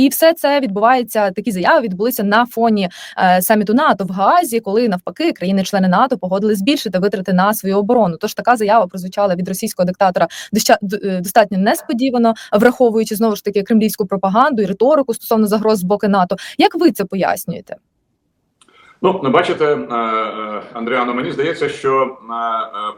І все це відбувається. Такі заяви відбулися на фоні е, саміту НАТО в Гаазі, коли навпаки країни-члени НАТО погодили збільшити витрати на свою оборону. Тож така заява прозвучала від російського диктатора е, достатньо несподівано, враховуючи знову ж таки кремлівську пропаганду і риторику стосовно загроз з боку НАТО. Як ви це пояснюєте? Ну, ну, бачите, е, е, Андріано, мені здається, що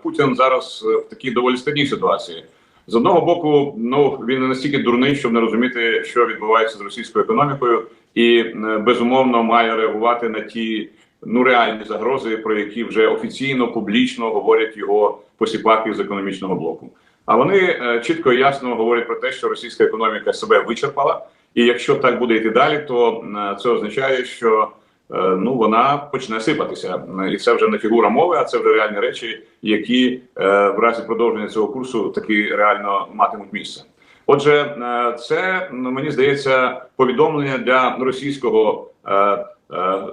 Путін зараз в такій доволі складній ситуації. З одного боку, ну він не настільки дурний, щоб не розуміти, що відбувається з російською економікою, і е, безумовно має реагувати на ті ну реальні загрози, про які вже офіційно публічно говорять його посіпаки з економічного блоку. А вони е, чітко і ясно говорять про те, що російська економіка себе вичерпала, і якщо так буде йти далі, то е, це означає, що ну вона почне сипатися, і це вже не фігура мови, а це вже реальні речі, які е, в разі продовження цього курсу таки реально матимуть місце. Отже, е, це ну, мені здається повідомлення для російського е, е,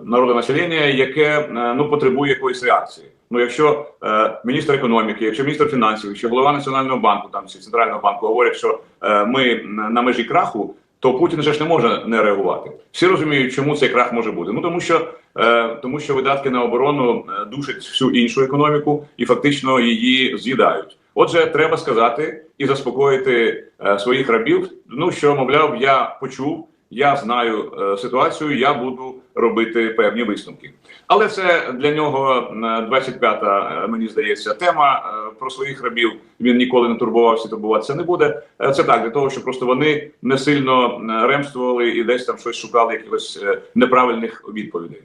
народу населення, яке е, ну потребує якоїсь реакції. Ну, якщо е, міністр економіки, якщо міністр фінансів, якщо голова національного банку там чи центрального банку говорять, що е, ми на межі краху, то Путін же ж не може не реагувати. Всі розуміють, чому цей крах може бути. Ну тому що е, тому, що видатки на оборону е, душать всю іншу економіку і фактично її з'їдають. Отже, треба сказати і заспокоїти е, своїх рабів. Ну що мовляв, я почув, я знаю е, ситуацію, я буду робити певні висновки. Але це для нього е, 25-та, е, мені здається, тема е, про своїх рабів. Він ніколи не турбувався, турбуватися не буде. Е, Це так для того, щоб просто вони не сильно е, ремствували і десь там щось шукали якихось е, неправильних відповідей.